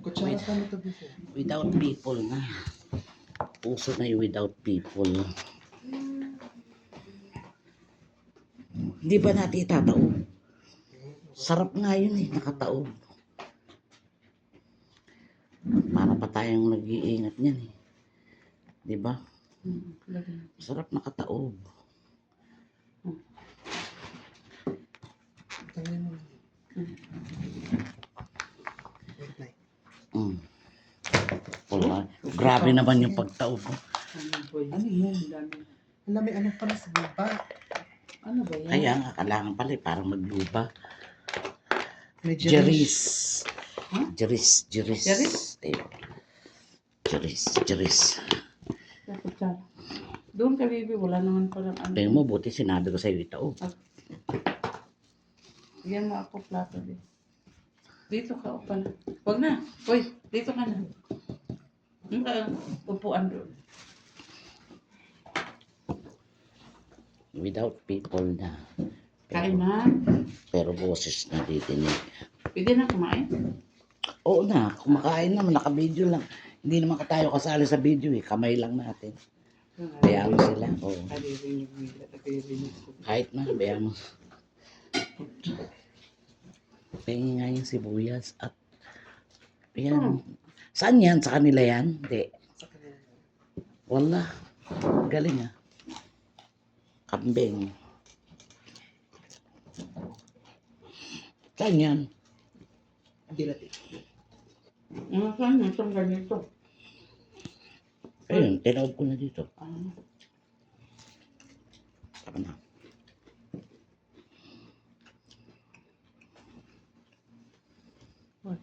Before. Without people na. Puso na yung without people. Di ba natin itataob? Sarap nga yun eh, nakataob. Para pa tayong nag-iingat niyan eh. Di ba? Hmm. Sarap nakataob. Tangin mo. Wait na. Mm. Wala. Grabe naman yung pagtaob. ko. Ano? Ano yan? Ang dami. Alam mo, ano pala sa baba? Ano ba yan? Kaya nga, kailangan pala eh, parang magluba. May Jeris. Ha? Jeris. Jeris. Jeris? Ayun. Jeris. Jeris. Doon ka, baby. Wala naman parang ano. Tingnan mo, buti sinabi ko sa'yo itaob. Bigyan mo ako plato din. Dito ka, upa na. Huwag na. Uy, dito ka na. Upuan doon. Without people na. Kain na. Pero boses na titinig. Pwede na kumain. Oo na, kumakain naman, naka-video lang. Hindi naman ka tayo kasali sa video eh, kamay lang natin. Bayaan mo sila. Oo. Kahit na, bayaan mo. Tingin nga yung sibuyas at yan. Saan yan? Sa kanila yan? Hindi. Wala. Galing ah. Kambing. Saan yan? Hindi natin. Ano saan? Itong ganito. Ayun, tinawag ko na dito. Ah. Tama na. Uy.